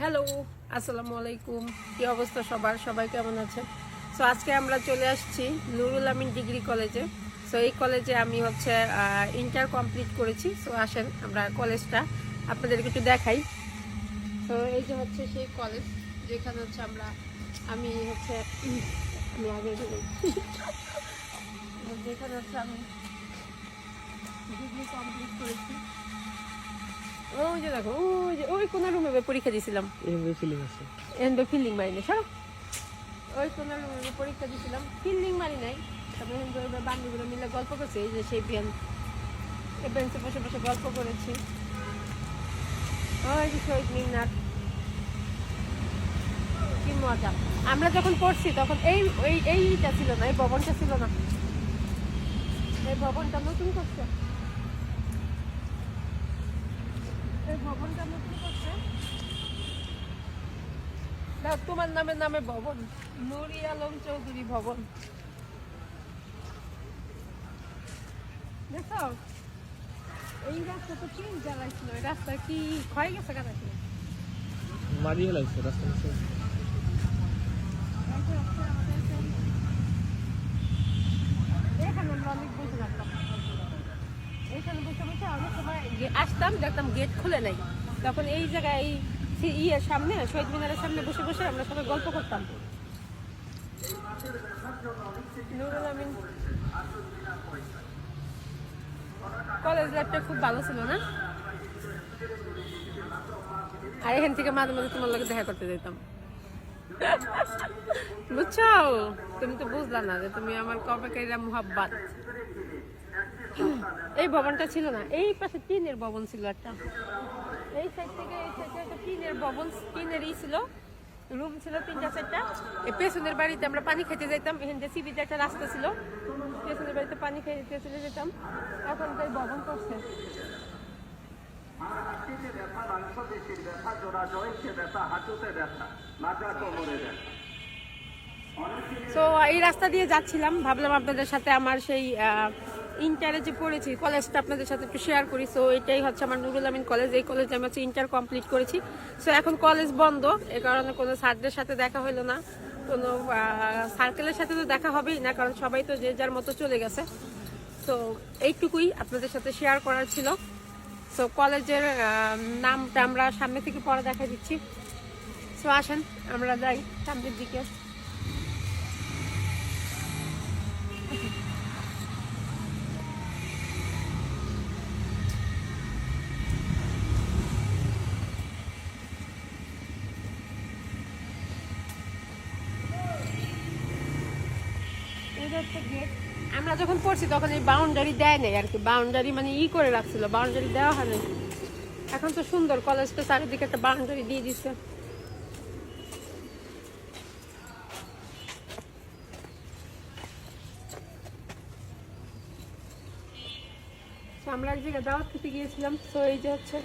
Hello আসসালামু আলাইকুম। কি অবস্থা সবার? সবাই কেমন আছেন? সো আজকে আমরা চলে আসছি নুরুল আমিন ডিগ্রি কলেজে। সো এই কলেজে আমি হচ্ছে ইন্টার কমপ্লিট করেছি। সো আসেন আমরা কলেজটা আপনাদেরকে একটু দেখাই। তো এই যে হচ্ছে সেই কলেজ যেখানে হচ্ছে আমরা, আমি হচ্ছে, আমি আগে যেখানে হচ্ছে আমি ডিগ্রি কমপ্লিট করেছি। ওই যে দেখো ওই যে ওই কোন রুমে পরীক্ষা দিয়েছিলাম এইভাবে ফিলিং আছে। এন্ড ফিল্ডিং মারি নাই সরো। ওই কোন রুমে পরীক্ষা দিয়েছিলাম ফিল্ডিং মারি নাই। তারপরে বান্ধবীরা মিলে গল্প করছে এই যে সেই বেন এই বেঞ্চে বসে বসে গল্প করেছি। ওই যে শহীদ মিনার। কি মজা। আমরা যখন পড়ছি তখন এই এই এইটা ছিল না এই ভবনটা ছিল না। এই ভবনটা নতুন করছে। এই ভবনটা নতুন করছে? না তোমার নামে নামে ভবন। নুরি আলম চৌধুরী ভবন। দেখো এই রাস্তা তো তিন জ্বালাইছিল রাস্তা কি ক্ষয় গেছে কেন কি? মারিয়ে লাগছে রাস্তা এখানে আমরা অনেক বসে থাকতাম। আসতাম, দেখতাম গেট খুলে নাই। তখন এই জায়গায় এই ইয়ের সামনে, শহীদ মিনারের সামনে বসে বসে আমরা সবাই গল্প করতাম। কলেজ লাইফটা খুব ভালো ছিল না? আর এখান থেকে মাঝে মাঝে তোমার লোকে দেখা করতে যেতাম বুঝছ? তুমি তো বুঝলা না যে তুমি আমার কবে কেরা মোহাব্বাত। এই ভবনটা ছিল না, এই পাশে টিনের ভবন ছিল একটা। এই সাইড থেকে এই সাইডে একটা টিনের ভবন টিনেরই ছিল, রুম ছিল তিনটা, চারটা। এই পেছনের বাড়িতে আমরা পানি খেতে যেতাম এখান থেকে সিবিতে একটা রাস্তা ছিল। পেছনের বাড়িতে পানি খেতে চলে যেতাম। এখন তাই ভবন করছে। এই রাস্তা দিয়ে যাচ্ছিলাম, ভাবলাম আপনাদের সাথে আমার সেই ইন্টারে যে পড়েছি কলেজটা আপনাদের সাথে একটু শেয়ার করি। সো এটাই হচ্ছে আমার নুরুল আমিন কলেজ এই কলেজে আমি হচ্ছে ইন্টার কমপ্লিট করেছি। সো এখন কলেজ বন্ধ, এ কারণে কোনো স্যারদের সাথে দেখা হলো না। কোনো সার্কেলের সাথে তো দেখা হবেই না, কারণ সবাই তো যে যার মতো চলে গেছে। তো এইটুকুই আপনাদের সাথে শেয়ার করার ছিল। সো কলেজের নামটা আমরা সামনে থেকে পরে দেখা দিচ্ছি। সো আসেন, আমরা যাই সামনের দিকে। আমরা যখন পড়ছি তখন এই বাউন্ডারি দেয় নাই আর কি। বাউন্ডারি মানে ই করে রাখছিল বাউন্ডারি দেওয়া হয় নাই। এখন তো সুন্দর কলেজটা চারিদিকে একটা বাউন্ডারি দিয়ে দিচ্ছে তো আমরা এক জায়গায় দাওয়াত খেতে গিয়েছিলাম, তো এই যে হচ্ছে